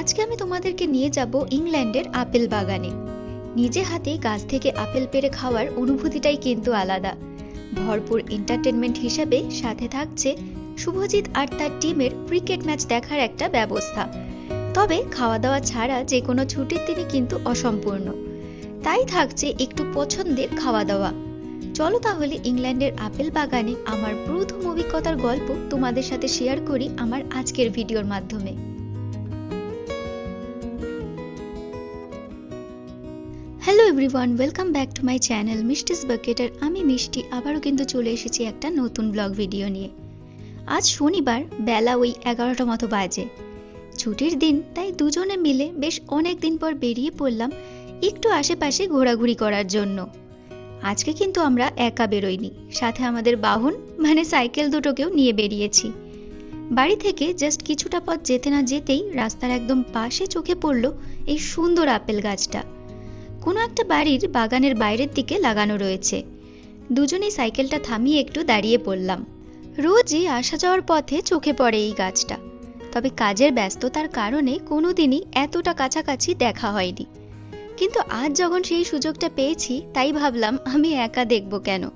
আজকে আমি তোমাদেরকে নিয়ে যাব ইংল্যান্ডের আপেল বাগানে। নিজে হাতে গাছ থেকে আপেল পেরে খাওয়ার অনুভূতিটাই কিন্তু আলাদা। ভরপুর এন্টারটেনমেন্ট হিসাবে সাথে থাকছে শুভজিৎ আর তার টিমের ক্রিকেট ম্যাচ দেখার একটা ব্যবস্থা। তবে খাওয়া দাওয়া ছাড়া যে কোনো ছুটির দিনই কিন্তু অসম্পূর্ণ। তাই থাকছে একটু পছন্দের খাওয়া দাওয়া চলো তাহলে ইংল্যান্ডের আপেল বাগানে আমার প্রথম অভিজ্ঞতার গল্প তোমাদের সাথে শেয়ার করি আমার আজকের ভিডিওর মাধ্যমে। Hello everyone welcome back to my channel Mishti's বাকেটার আমি মিষ্টি, আবারও কিন্তু চলে এসেছি একটা নতুন ব্লগ ভিডিও নিয়ে। আজ শনিবার, বেলা ওই এগারোটা মতো বাজে। ছুটির দিন, তাই দুজনে মিলে বেশ অনেক দিন পর বেরিয়ে পড়লাম একটু আশেপাশে ঘোরাঘুরি করার জন্য। আজকে কিন্তু আমরা একা বেরোইনি। সাথে আমাদের বাহন মানে সাইকেল দুটোকেও নিয়ে বেরিয়েছি। বাড়ি থেকে জাস্ট কিছুটা পথ যেতে না যেতেই রাস্তার একদম পাশে চোখে পড়ল এই সুন্দর আপেল গাছটা। কোনো একটা বাড়ির বাগানের বাইরের দিকে লাগানো রয়েছে। দুজনেই সাইকেলটা থামিয়ে একটু দাঁড়িয়ে পড়লাম। রোজই আসা যাওয়ার পথে চোখে পড়ে এই গাছটা। তবে কাজের ব্যস্ততার কারণে কোনোদিনই এতটা কাছাকাছি দেখা হয়নি। কিন্তু আজ যখন সেই সুযোগটা পেয়েছি, তাই ভাবলাম, আমি একা দেখব কেন?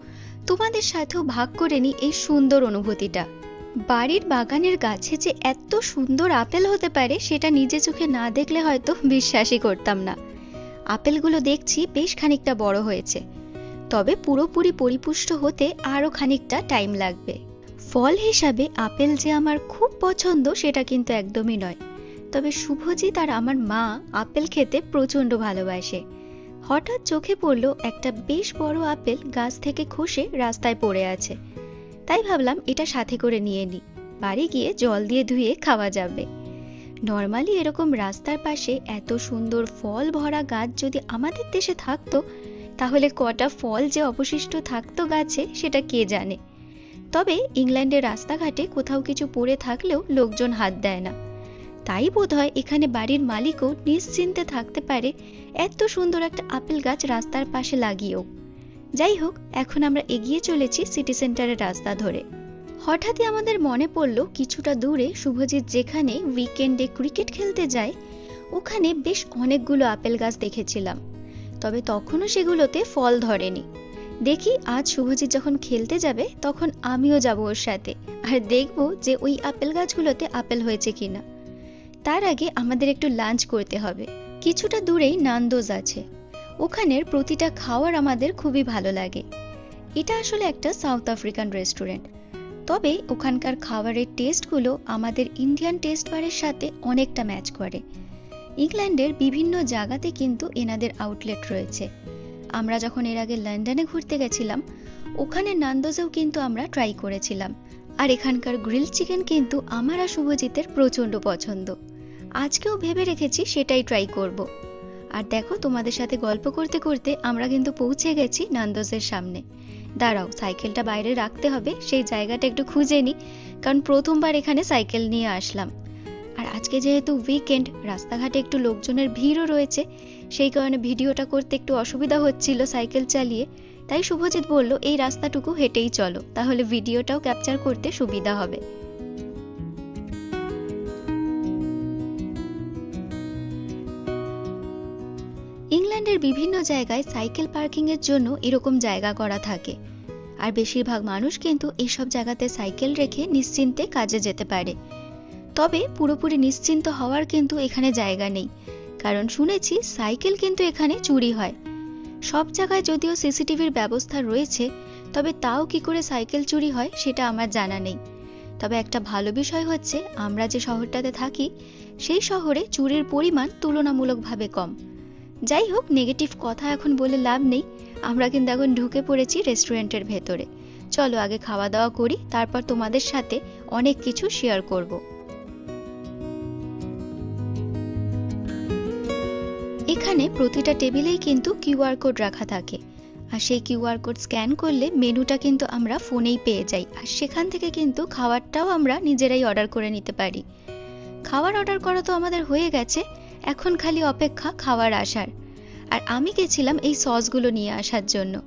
তোমাদের সাথেও ভাগ করে নি এই সুন্দর অনুভূতিটা। বাড়ির বাগানের গাছে যে এত সুন্দর আপেল হতে পারে, সেটা নিজে চোখে না দেখলে হয়তো বিশ্বাসই করতাম না। আপেলগুলো দেখছি বেশ খানিকটা বড় হয়েছে। তবে পুরোপুরি পরিপুষ্ট হতে আরও খানিকটা টাইম লাগবে। ফল হিসাবে আপেল যে আমার খুব পছন্দ সেটা কিন্তু একদমই নয়। তবে শুভজিৎ আর আমার মা আপেল খেতে প্রচণ্ড ভালোবাসে। হঠাৎ চোখে পড়ল একটা বেশ বড় আপেল গাছ থেকে খসে রাস্তায় পড়ে আছে। তাই ভাবলাম এটা সাথে করে নিয়ে নিই বাড়ি গিয়ে জল দিয়ে ধুয়ে খাওয়া যাবে। নর্মালি এরকম রাস্তার পাশে এত সুন্দর ফল ভরা গাছ যদি আমাদের দেশে থাকতো, তাহলে কটা ফল যে অবশিষ্ট থাকতো গাছে সেটা কে জানে? তবে ইংল্যান্ডের রাস্তাঘাটে কোথাও কিছু পড়ে থাকলেও লোকজন হাত দেয় না। তাই বোধহয় এখানে বাড়ির মালিকও নিশ্চিন্তে থাকতে পারে, এত সুন্দর একটা আপেল গাছ রাস্তার পাশে লাগিয়েও। যাই হোক, এখন আমরা এগিয়ে চলেছি সিটি সেন্টারের রাস্তা ধরে। হঠাৎই আমাদের মনে পড়ল কিছুটা দূরে শুভজিৎ যেখানে উইকেন্ডে ক্রিকেট খেলতে যায়, ওখানে বেশ অনেকগুলো আপেল গাছ দেখেছিলাম। তবে তখনও সেগুলোতে ফল ধরেনি। দেখি আজ শুভজিৎ যখন খেলতে যাবে, তখন আমিও যাব ওর সাথে আর দেখব যে ওই আপেল গাছগুলোতে আপেল হয়েছে কিনা। তার আগে আমাদের একটু লাঞ্চ করতে হবে। কিছুটা দূরেই নান্দোজ আছে। ওখানের প্রতিটা খাওয়ার আমাদের খুবই ভালো লাগে। এটা আসলে একটা সাউথ আফ্রিকান রেস্টুরেন্ট তবে ওখানকার খাবারের টেস্টগুলো আমাদের ইন্ডিয়ান টেস্ট বারের সাথে অনেকটা ম্যাচ করে। ইংল্যান্ডের বিভিন্ন জায়গাতে কিন্তু এনাদের আউটলেট রয়েছে। আমরা যখন এর আগে লন্ডনে ঘুরতে গেছিলাম, ওখানে নান্দোজেও কিন্তু আমরা ট্রাই করেছিলাম। আর এখানকার গ্রিল চিকেন কিন্তু আমার আর শুভজিতের প্রচণ্ড পছন্দ। আজকেও ভেবে রেখেছি সেটাই ট্রাই করব। আর দেখো, তোমাদের সাথে গল্প করতে করতে আমরা কিন্তু পৌঁছে গেছি নান্দোজের সামনে। দাঁড়াও, সাইকেলটা বাইরে রাখতে হবে, সেই জায়গাটা একটু খুঁজে নিই কারণ প্রথমবার এখানে সাইকেল নিয়ে আসলাম। আর আজকে যেহেতু উইকেন্ড রাস্তাঘাটে একটু লোকজনের ভিড়ও রয়েছে, সেই কারণে ভিডিওটা করতে একটু অসুবিধা হচ্ছিল সাইকেল চালিয়ে। তাই শুভজিৎ বলল, এই রাস্তাটুকু হেঁটেই চলো, তাহলে ভিডিওটাও ক্যাপচার করতে সুবিধা হবে। ইংল্যান্ডের বিভিন্ন জায়গায় সাইকেল পার্কিং এর জন্য এরকম জায়গা করা থাকে। আর বেশিরভাগ মানুষ কিন্তু এইসব জায়গাতে সাইকেল রেখে নিশ্চিন্তে কাজে যেতে পারে। তবে পুরোপুরি নিশ্চিন্ত হওয়ার কিন্তু এখানে জায়গা নেই। কারণ শুনেছি সাইকেল কিন্তু এখানে চুরি হয়। সব জায়গায় যদিও সিসিটিভির ব্যবস্থা রয়েছে, তবে তাও কি করে সাইকেল চুরি হয় সেটা আমার জানা নেই। তবে একটা ভালো বিষয় হচ্ছে, আমরা যে শহরটাতে থাকি, সেই শহরে চুরির পরিমাণ তুলনামূলকভাবে কম। যাই হোক নেগেটিভ কথা এখন বলে লাভ নেই। আমরা কিন্তু এখন ঢুকে পড়েছি রেস্টুরেন্টের ভেতরে। চলো আগে খাওয়া দাওয়া করি, তারপর তোমাদের সাথে অনেক কিছু শেয়ার করব। এখানে প্রতিটা টেবিলেই কিন্তু কিউআর কোড রাখা থাকে। আর সেই কিউআর কোড স্ক্যান করলে মেনুটা কিন্তু আমরা ফোনেই পেয়ে যাই। আর সেখান থেকে কিন্তু খাবারটাও আমরা নিজেরাই অর্ডার করে নিতে পারি। খাবার অর্ডার করা তো আমাদের হয়ে গেছে। এখন খালি অপেক্ষা খাবার আসার আর আমি গেছিলাম এই সসগুলো নিয়ে আসার জন্য।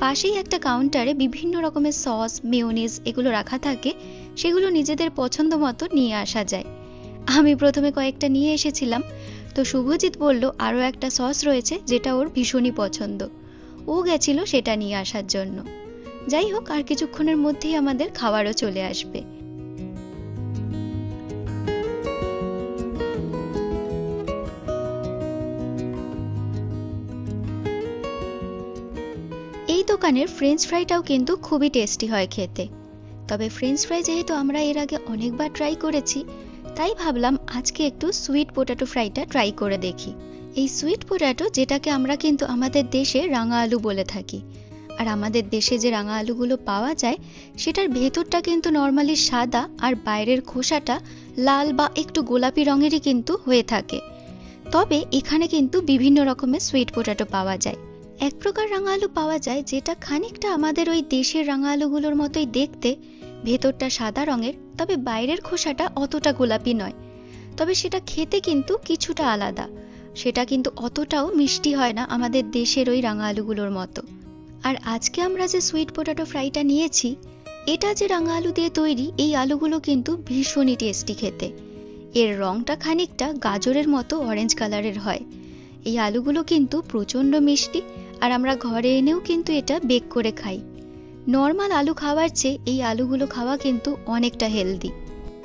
পাশেই একটা কাউন্টারে বিভিন্ন রকমের সস, মেয়োনিজ এগুলো রাখা থাকে, সেগুলো নিজেদের পছন্দ মতো নিয়ে আসা যায়। আমি প্রথমে কয়েকটা নিয়ে এসেছিলাম। তো শুভজিৎ বলল আরও একটা সস রয়েছে যেটা ওর ভীষণই পছন্দ। ও গেছিল সেটা নিয়ে আসার জন্য। যাই হোক, আর কিছুক্ষণের মধ্যেই আমাদের খাবারও চলে আসবে। দোকানের ফ্রেঞ্চ ফ্রাইটাও কিন্তু খুবই টেস্টি হয় খেতে। তবে ফ্রেঞ্চ ফ্রাই যেহেতু আমরা এর আগে অনেকবার ট্রাই করেছি, তাই ভাবলাম আজকে একটু সুইট পোটাটো ফ্রাইটা ট্রাই করে দেখি। এই সুইট পোটাটো যেটাকে আমরা কিন্তু আমাদের দেশে রাঙা আলু বলে থাকি। আর আমাদের দেশে যে রাঙা আলুগুলো পাওয়া যায়, সেটার ভেতরটা কিন্তু নর্মালি সাদা আর বাইরের খোসাটা লাল বা একটু গোলাপি রঙেরই কিন্তু হয়ে থাকে। তবে এখানে কিন্তু বিভিন্ন রকমের সুইট পোটাটো পাওয়া যায়। এক প্রকার রাঙা আলু পাওয়া যায় যেটা খানিকটা আমাদের ওই দেশের রাঙা আলুগুলোর মতোই দেখতে। ভেতরটা সাদা রঙের, তবে বাইরের খোসাটা অতটা গোলাপি নয়। তবে সেটা খেতে কিন্তু কিছুটা আলাদা। সেটা কিন্তু অতটাও মিষ্টি হয় না আমাদের দেশের ওই রাঙা আলুগুলোর মতো। আর আজকে আমরা যে সুইট পোটাটো ফ্রাইটা নিয়েছি, এটা যে রাঙা আলু দিয়ে তৈরি, এই আলুগুলো কিন্তু ভীষণই টেস্টি খেতে। এর রংটা খানিকটা গাজরের মতো অরেঞ্জ কালারের হয়। এই আলুগুলো কিন্তু প্রচণ্ড মিষ্টি আর আমরা ঘরে এনেও কিন্তু এটা বেক করে খাই। নর্মাল আলু খাওয়ার চেয়ে এই আলুগুলো খাওয়া কিন্তু অনেকটা হেলদি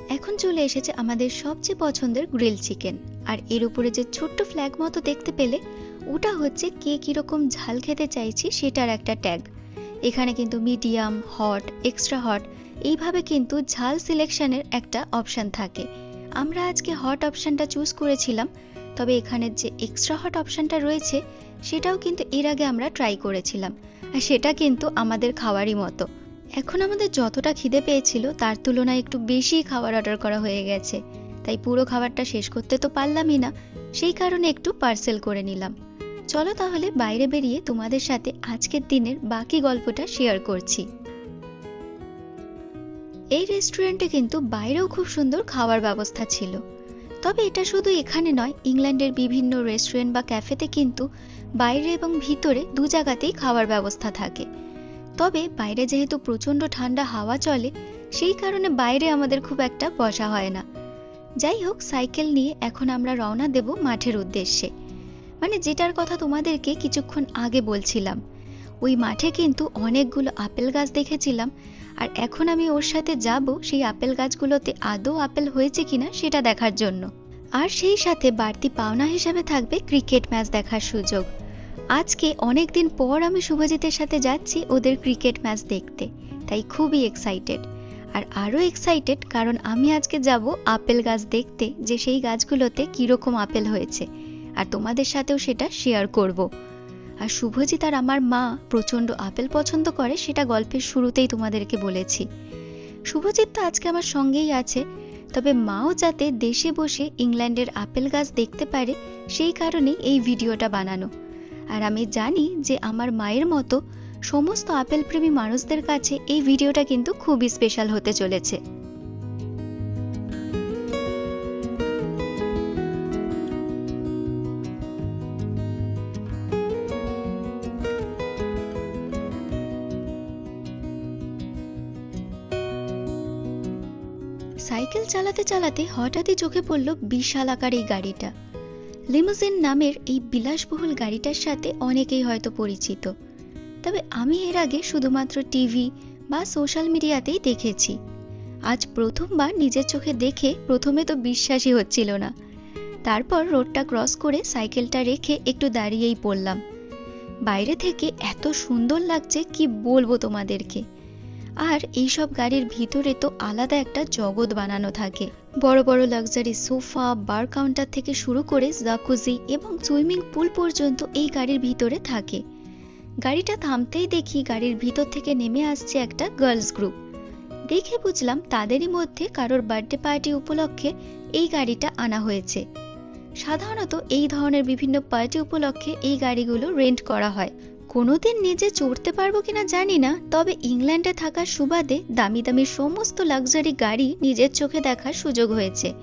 এখন চলে এসেছে আমাদের সবচেয়ে পছন্দের গ্রিল চিকেন আর এর উপরে যে ছোট্ট ফ্ল্যাগ মতো দেখতে পেলে, ওটা হচ্ছে কে কীরকম ঝাল খেতে চাইছি সেটার একটা ট্যাগ এখানে কিন্তু মিডিয়াম হট এক্সট্রা হট এইভাবে কিন্তু ঝাল সিলেকশনের একটা অপশান থাকে। আমরা আজকে হট অপশানটা চুজ করেছিলাম তবে এখানের যে এক্সট্রা হট অপশানটা রয়েছে, সেটাও কিন্তু এর আগে আমরা ট্রাই করেছিলাম। আর সেটা কিন্তু আমাদের খাওয়ারই মতো। এখন আমাদের যতটা খিদে পেয়েছিল, তার তুলনায় একটু বেশি খাবার অর্ডার করা হয়ে গেছে। তাই পুরো খাবারটা শেষ করতে তো পারলামই না, সেই কারণে একটু পার্সেল করে নিলাম। চলো তাহলে বাইরে বেরিয়ে তোমাদের সাথে আজকের দিনের বাকি গল্পটা শেয়ার করছি। এই রেস্টুরেন্টে কিন্তু বাইরেও খুব সুন্দর খাওয়ার ব্যবস্থা ছিল। তবে এটা শুধু এখানে নয়, ইংল্যান্ডের বিভিন্ন রেস্টুরেন্ট বা ক্যাফেতে কিন্তু বাইরে এবং ভিতরে দু জায়গাতেই খাওয়ার ব্যবস্থা থাকে। তবে বাইরে যেহেতু প্রচণ্ড ঠান্ডা হাওয়া চলে, সেই কারণে বাইরে আমাদের খুব একটা বসা হয় না। যাই হোক সাইকেল নিয়ে এখন আমরা রওনা দেব মাঠের উদ্দেশ্যে। মানে যেটার কথা তোমাদেরকে কিছুক্ষণ আগে বলছিলাম, ওই মাঠে কিন্তু অনেকগুলো আপেল গাছ দেখেছিলাম আর এখন আমি ওর সাথে যাব সেই আপেল গাছগুলোতে। আদৌ আপেল হয়েছে কিনা সেটা দেখার জন্য। আর সেই সাথে বাড়তি পাওনা হিসাবে থাকবে ক্রিকেট ম্যাচ দেখার সুযোগ। আজকে অনেক দিন পর আমি শুভজিতের সাথে যাচ্ছি ওদের ক্রিকেট ম্যাচ দেখতে। তাই খুবই এক্সাইটেড আর আরও এক্সাইটেড কারণ আমি আজকে যাব আপেল গাছ দেখতে যে সেই গাছগুলোতে কীরকম আপেল হয়েছে। আর তোমাদের সাথেও সেটা শেয়ার করব। আর শুভজিৎ আর আমার মা প্রচণ্ড আপেল পছন্দ করে, সেটা গল্পের শুরুতেই তোমাদেরকে বলেছি। শুভজিৎ তো আজকে আমার সঙ্গেই আছে, তবে মাও যাতে দেশে বসে ইংল্যান্ডের আপেল গাছ দেখতে পারে, সেই কারণেই এই ভিডিওটা বানানো। আর আমি জানি যে আমার মায়ের মতো সমস্ত আপেল প্রেমী মানুষদের কাছে এই ভিডিওটা কিন্তু খুবই স্পেশাল হতে চলেছে। চালাতে চালাতে হঠাৎই চোখে পড়ল বিশাল আকার এই গাড়িটা। লিমোজিন নামের এই বিলাসবহুল গাড়িটার সাথে অনেকেই হয়তো পরিচিত। তবে আমি এর আগে শুধুমাত্র টিভি বা সোশ্যাল মিডিয়াতেই দেখেছি। আজ প্রথমবার নিজের চোখে দেখে প্রথমে তো বিশ্বাসই হচ্ছিল না। তারপর রোডটা ক্রস করে সাইকেলটা রেখে একটু দাঁড়িয়েই পড়লাম। বাইরে থেকে এত সুন্দর লাগছে, কি বলব তোমাদেরকে? আর এইসব গাড়ির ভিতরে তো আলাদা একটা জগৎ বানানো থাকে। বড় বড় লাক্সারি সোফা বার কাউন্টার থেকে শুরু করে জাকুজি এবং সুইমিং পুল পর্যন্ত এই গাড়ির ভিতরে থাকে। গাড়িটা থামতেই দেখি গাড়ির ভিতর থেকে নেমে আসছে একটা গার্লস গ্রুপ দেখে বুঝলাম তাদেরই মধ্যে কারোর বার্থডে পার্টি উপলক্ষে এই গাড়িটা আনা হয়েছে। সাধারণত এই ধরনের বিভিন্ন পার্টি উপলক্ষে এই গাড়িগুলো রেন্ট করা হয়। কোনোদিন নিজে চড়তে পারব কিনা জানি না, তবে ইংল্যান্ডে থাকার সুবাদে দামি দামি সমস্ত লাক্সারি গাড়ি নিজের চোখে দেখার সুযোগ হয়েছে।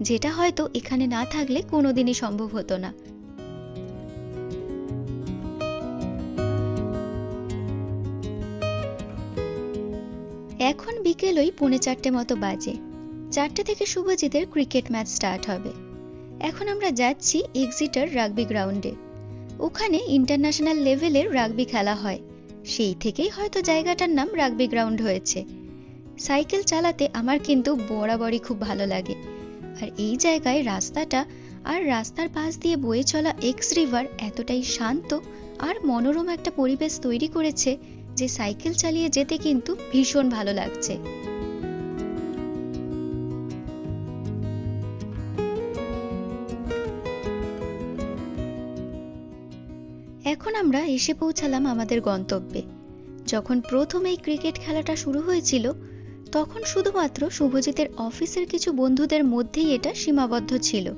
যেটা হয়তো এখানে না থাকলে কোনোদিনই সম্ভব হতো না। এখন বিকেল ওই পৌনে চারটে মতো বাজে। চারটে থেকে শুভজিতের ক্রিকেট ম্যাচ স্টার্ট হবে। এখন আমরা যাচ্ছি এক্সিটার রাগবি গ্রাউন্ডে। ওখানে ইন্টারন্যাশনাল লেভেলের রাগবি খেলা হয়। সেই থেকেই হয়তো জায়গাটার নাম রাগবি গ্রাউন্ড হয়েছে। সাইকেল চালাতে আমার কিন্তু বরাবরই খুব ভালো লাগে। আর এই জায়গায় রাস্তাটা আর রাস্তার পাশ দিয়ে বয়ে চলা এক্স রিভার এতটাই শান্ত আর মনোরম একটা পরিবেশ তৈরি করেছে যে সাইকেল চালিয়ে যেতে কিন্তু ভীষণ ভালো লাগছে। এখন আমরা এসে পৌঁছালাম আমাদের গন্তব্যে। যখন প্রথম এই ক্রিকেট খেলাটা শুরু হয়েছিল, তখন শুধুমাত্র শুভজিতের অফিসের কিছু বন্ধুদের মধ্যেই এটা সীমাবদ্ধ ছিল।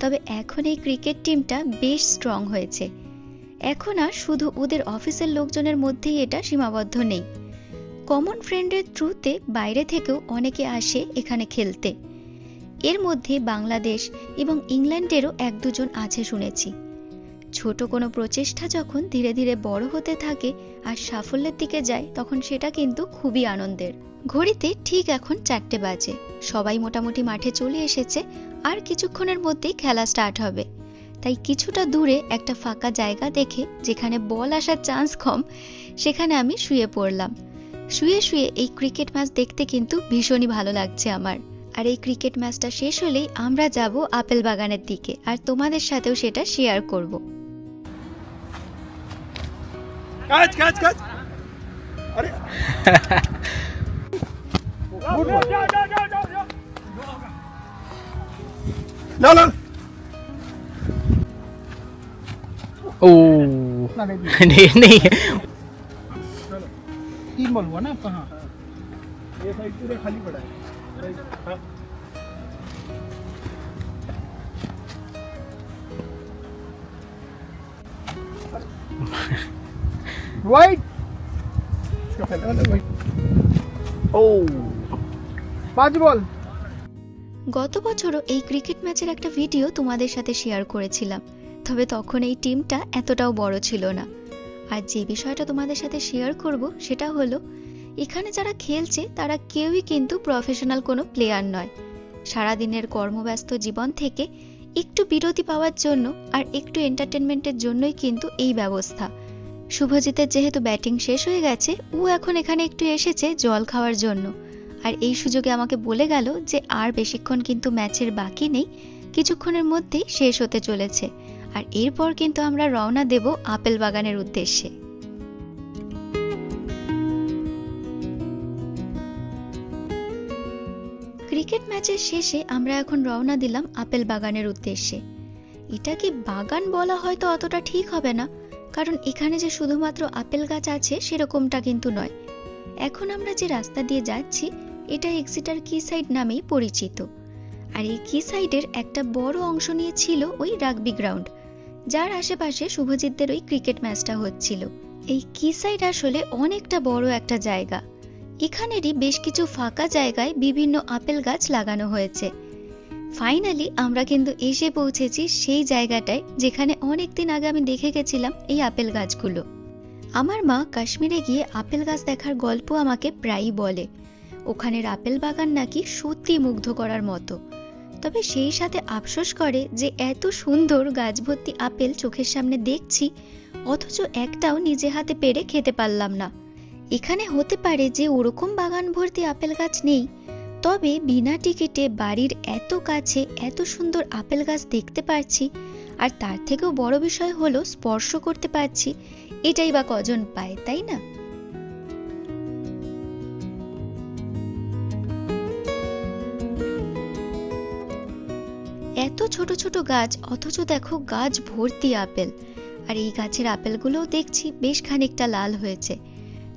তবে এখন এই ক্রিকেট টিমটা বেশ স্ট্রং হয়েছে। এখন আর শুধু ওদের অফিসের লোকজনের মধ্যেই এটা সীমাবদ্ধ নেই। কমন ফ্রেন্ডের থ্রুতে বাইরে থেকেও অনেকে আসে এখানে খেলতে। এর মধ্যে বাংলাদেশ এবং ইংল্যান্ডেরও এক দুজন আছে শুনেছি। ছোট কোনো প্রচেষ্টা যখন ধীরে ধীরে বড় হতে থাকে আর সাফল্যের দিকে যায়, তখন সেটা কিন্তু খুবই আনন্দের। ঘড়িতে ঠিক এখন চারটে বাজে। সবাই মোটামুটি মাঠে চলে এসেছে, আর কিছুক্ষণের মধ্যেই খেলা স্টার্ট হবে। তাই কিছুটা দূরে একটা ফাঁকা জায়গা দেখে, যেখানে বল আসার চান্স কম, সেখানে আমি শুয়ে পড়লাম। শুয়ে শুয়ে এই ক্রিকেট ম্যাচ দেখতে কিন্তু ভীষণই ভালো লাগছে আমার। আর এই ক্রিকেট ম্যাচটা শেষ হলেই আমরা যাব আপেল বাগানের দিকে, আর তোমাদের সাথেও সেটা শেয়ার করব। काच काच काच अरे। ओ। नहीं नहीं। तीन बॉल हुआ ना हाँ। ये साइड खाली पड़ा है। हाँ। Right. Oh. পাঁচ বল গত বছরও এই ক্রিকেট ম্যাচের একটা ভিডিও তোমাদের সাথে শেয়ার করেছিলাম। তবে তখন এই টিমটা এতটাও বড় ছিল না। আর যে বিষয়টা তোমাদের সাথে শেয়ার করব, সেটা হলো, এখানে যারা খেলছে, তারা কেউই কিন্তু প্রফেশনাল কোনো প্লেয়ার নয়। সারাদিনের কর্মব্যস্ত জীবন থেকে একটু বিরতি পাওয়ার জন্য আর একটু এন্টারটেনমেন্টের জন্যই কিন্তু এই ব্যবস্থা। শুভজিতের যেহেতু ব্যাটিং শেষ হয়ে গেছে, ও এখন এখানে একটু এসেছে জল খাওয়ার জন্য। আর এই সুযোগে আমাকে বলে গেল যে আর বেশিক্ষণ কিন্তু ম্যাচের বাকি নেই, কিছুক্ষণের মধ্যেই শেষ হতে চলেছে। আর এরপর কিন্তু আমরা রওনা দেব আপেল বাগানের উদ্দেশ্যে। ক্রিকেট ম্যাচের শেষে আমরা এখন রওনা দিলাম আপেল বাগানের উদ্দেশ্যে। এটাকে বাগান বলা হয়তো অতটা ঠিক হবে না কারণ এখানে যে শুধুমাত্র আপেল গাছ আছে সেরকমটা কিন্তু নয়। এখন আমরা যে রাস্তা দিয়ে যাচ্ছি, এটা এক্সিটার কি সাইড নামেই পরিচিত। আর এই কি সাইডের একটা বড় অংশ নিয়ে ছিল ওই রাগবি গ্রাউন্ড, যার আশেপাশে শুভজিৎদের ওই ক্রিকেট ম্যাচটা হচ্ছিল। এই কি সাইড আসলে অনেকটা বড় একটা জায়গা। এখানেরই বেশ কিছু ফাঁকা জায়গায় বিভিন্ন আপেল গাছ লাগানো হয়েছে। ফাইনালি আমরা কিন্তু এসে পৌঁছেছি সেই জায়গাটায় যেখানে অনেকদিন আগে আমি দেখে গেছিলাম এই আপেল গাছগুলো। আমার মা কাশ্মীরে গিয়ে আপেল গাছ দেখার গল্প আমাকে প্রায়ই বলে। ওখানের আপেল বাগান নাকি সত্যি মুগ্ধ করার মতো। তবে সেই সাথে আফসোস করে যে এত সুন্দর গাছ ভর্তি আপেল চোখের সামনে দেখছি, অথচ একটাও নিজে হাতে পেরে খেতে পারলাম না। এখানে হতে পারে যে ওরকম বাগান ভর্তি আপেল গাছ নেই তবে বিনা টিকিটে বাড়ির এত কাছে এত সুন্দর আপেল গাছ দেখতে পারছি, আর তার থেকেও বড় বিষয় হলো স্পর্শ করতে পারছি, এটাই বা কজন পায়, তাই না? এত ছোট ছোট গাছ, অথচ দেখো গাছ ভর্তি আপেল, আর এই গাছের আপেলগুলোও দেখছি বেশ খানিকটা লাল হয়েছে।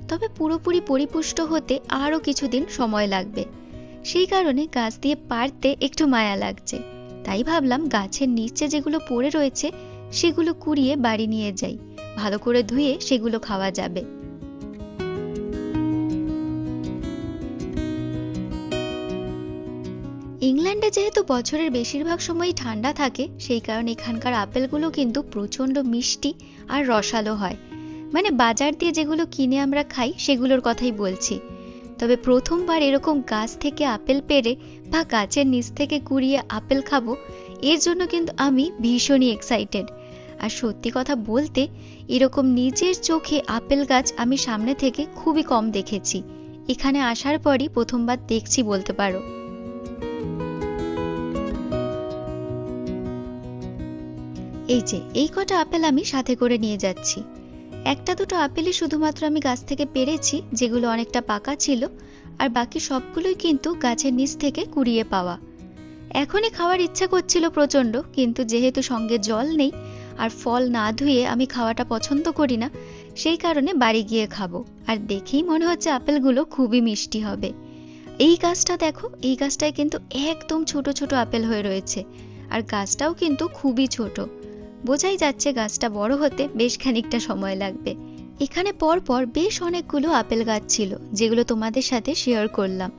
তবে পুরোপুরি পরিপুষ্ট হতে আরও কিছুদিন সময় লাগবে। সেই কারণে গাছ দিয়ে পারতে একটু মায়া লাগছে। তাই ভাবলাম গাছের নিচে যেগুলো পড়ে রয়েছে, সেগুলো কুড়িয়ে বাড়ি নিয়ে যাই। ভালো করে ধুয়ে সেগুলো খাওয়া যাবে। ইংল্যান্ডে যেহেতু বছরের বেশিরভাগ সময়ই ঠান্ডা থাকে, সেই কারণে এখানকার আপেলগুলো কিন্তু প্রচণ্ড মিষ্টি আর রসালো হয়। মানে বাজার দিয়ে যেগুলো কিনে আমরা খাই, সেগুলোর কথাই বলছি। তবে প্রথমবার এরকম গাছ থেকে আপেল পেরে বা গাছের নিচ থেকে কুড়িয়ে আপেল খাব, এর জন্য কিন্তু আমি ভীষণই এক্সাইটেড আর সত্যি কথা বলতে, এরকম নিজের চোখে আপেল গাছ আমি সামনে থেকে খুবই কম দেখেছি। এখানে আসার পরই প্রথমবার দেখছি বলতে পারো। এই যে, এই কটা আপেল আমি সাথে করে নিয়ে যাচ্ছি। একটা দুটো আপেলই শুধুমাত্র আমি গাছ থেকে পেরেছি, যেগুলো অনেকটা পাকা ছিল, আর বাকি সবগুলোই কিন্তু গাছের নিচ থেকে কুড়িয়ে পাওয়া। এখনই খাওয়ার ইচ্ছা করছিল প্রচণ্ড, কিন্তু যেহেতু সঙ্গে জল নেই, আর ফল না ধুয়ে আমি খাওয়াটা পছন্দ করি না, সেই কারণে বাড়ি গিয়ে খাব। আর দেখেই মনে হচ্ছে আপেলগুলো খুবই মিষ্টি হবে। এই গাছটা দেখো, এই গাছটায় কিন্তু একদম ছোট ছোট আপেল হয়ে রয়েছে, আর গাছটাও কিন্তু খুবই ছোট। বোঝাই যাচ্ছে গাছটা বড় হতে বেশ খানিকটা সময় লাগবে। এখানে পরপর বেশ অনেকগুলো আপেল গাছ ছিল, যেগুলো তোমাদের সাথে শেয়ার করলাম।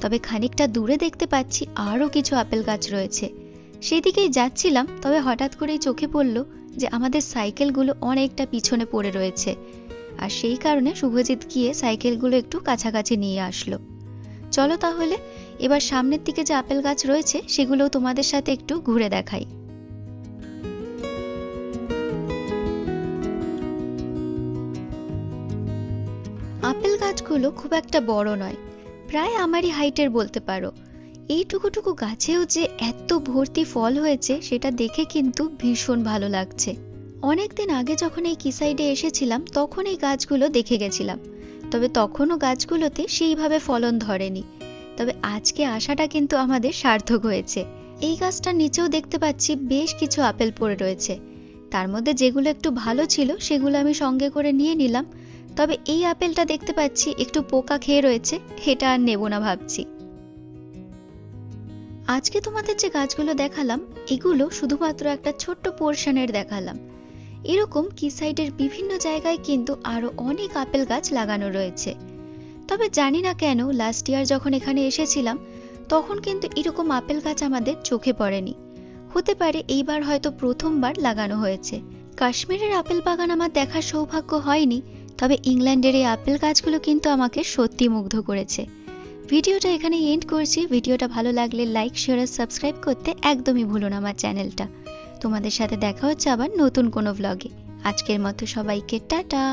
তবে খানিকটা দূরে দেখতে পাচ্ছি আরও কিছু আপেল গাছ রয়েছে। সেদিকেই যাচ্ছিলাম, তবে হঠাৎ করেই চোখে পড়ল যে আমাদের সাইকেলগুলো অনেকটা পিছনে পড়ে রয়েছে। আর সেই কারণে শুভজিৎ গিয়ে সাইকেলগুলো একটু কাছাকাছি নিয়ে আসলো। চলো তাহলে, এবার সামনের দিকে যে আপেল গাছ রয়েছে সেগুলো তোমাদের সাথে একটু ঘুরে দেখাই। গাছগুলো খুব একটা বড় নয়। প্রায় আমারই হাইটের বলতে পারো। এইটুকুটুকু গাছেও যে এত ভর্তি ফল হয়েছে, সেটা দেখে কিন্তু ভীষণ ভালো লাগছে। অনেকদিন আগে যখন এই কিসাইডে এসেছিলাম, তখন এই গাছগুলো দেখে গেছিলাম। তবে তখনও গাছগুলোতে সেইভাবে ফলন ধরেনি। তবে আজকে আসাটা কিন্তু আমাদের সার্থক হয়েছে। এই গাছটার নিচেও দেখতে পাচ্ছি বেশ কিছু আপেল পড়ে রয়েছে। তার মধ্যে যেগুলো একটু ভালো ছিল, সেগুলো আমি সঙ্গে করে নিয়ে নিলাম। তবে এই আপেলটা দেখতে পাচ্ছি একটু পোকা খেয়ে রয়েছে, এটা আর নেব না ভাবছি। আজকে তোমাদের যে গাছগুলো দেখালাম, এগুলো শুধুমাত্র একটা ছোট্ট পোর্শনের দেখালাম। এরকম কি সাইডের বিভিন্ন জায়গায় কিন্তু আরও অনেক আপেল গাছ লাগানো রয়েছে। তবে জানি না কেন লাস্ট ইয়ার যখন এখানে এসেছিলাম, তখন কিন্তু এরকম আপেল গাছ আমাদের চোখে পড়েনি। হতে পারে এইবার হয়তো প্রথমবার লাগানো হয়েছে। কাশ্মীরের আপেল বাগান আমার দেখার সৌভাগ্য হয়নি তবে ইংল্যান্ডের এই আপেল গাছগুলো কিন্তু আমাকে সত্যি মুগ্ধ করেছে। ভিডিওটা এখানে এন্ড করছি। ভিডিওটা ভালো লাগলে লাইক শেয়ার আর সাবস্ক্রাইব করতে একদমই ভুলো না আমার চ্যানেলটা। তোমাদের সাথে দেখা হচ্ছে আবার নতুন কোনো ভ্লগে আজকের মতো সবাইকে টাটা!